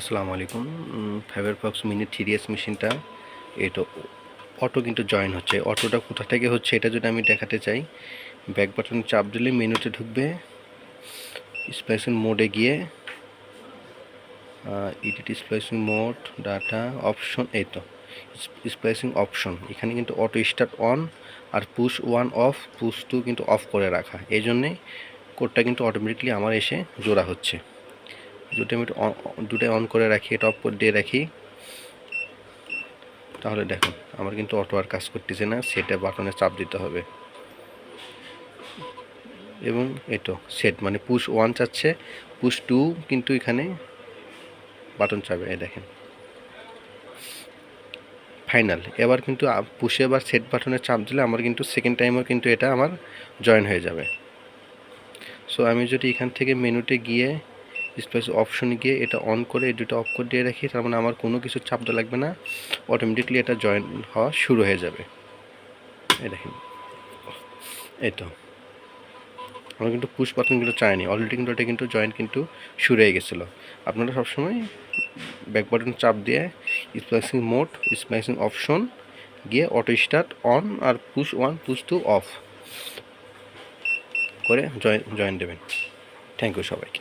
আসসালামু আলাইকুম। Fiber Fox Mini three S মেশিনটা এটা অটো কিন্তু জয়েন হচ্ছে। অটোটা কোথা থেকে হচ্ছে এটা যদি আমি দেখাতে চাই ব্যাক বাটন চাপ দিলে মেনুতে ঢুকবে। স্প্লাইসিং মোডে গিয়ে edit splicing mode data option এই তো স্প্লাইসিং অপশন এখানে কিন্তু auto start on R push one off push two কিন্তু অফ করে রাখা। এই জন্যে কোডটা কিন্তু অটোমেটিকলি আমার এসে জোড়া হচ্ছে। দুটো আমি দুটোই অন করে রাখি এটা অফ করে দিয়ে রাখি। তাহলে দেখুন, আমার কিন্তু অটো আর কাজ করতেছে না সেটা বাটনে চাপ দিতে হবে। এবং তো সেট মানে পুশ ওয়ান চাচ্ছে পুশ টু কিন্তু এখানে বাটন চাপে এই দেখেন। ফাইনাল এবার কিন্তু পুষে এবার সেট বাটনে চাপ দিলে আমার কিন্তু সেকেন্ড টাইমও কিন্তু এটা আমার জয়েন হয়ে যাবে। সো আমি যদি এখান থেকে মেনুতে গিয়ে স্পেস অপশনে গিয়ে এটা অন করে এই দুটো অফ করে দিয়ে রাখি, তার মানে আমার কোনো কিছু চাপ দেওয়া লাগবে না। অটোমেটিকলি এটা জয়েন হওয়া শুরু হয়ে যাবে। এই দেখেন। এই তো। আমরা কিন্তু পুশ বাটন কিন্তু চাইনি। অলরেডি কিন্তু এটা কিন্তু জয়েন্ট কিন্তু শুরু হয়ে গেছিল। আপনারা সবসময় ব্যাক বাটন চাপ দিয়ে স্প্লাইসিং মোড স্প্লাইসিং অপশন গিয়ে auto start on R push one push two off করে জয়েন জয়েন দেবেন। থ্যাংক ইউ সবাইকে।